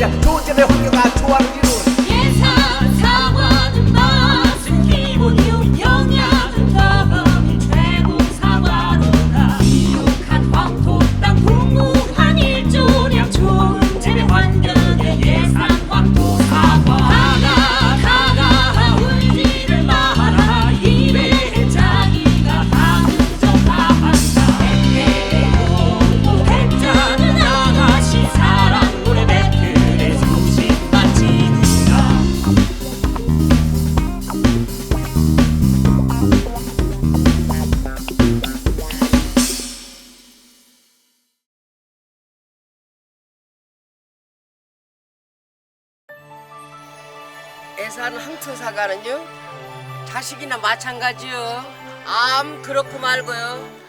뭐냐 존재의 환경 애산 항천사가는요 자식이나 마찬가지요. 암 그렇고 말고요.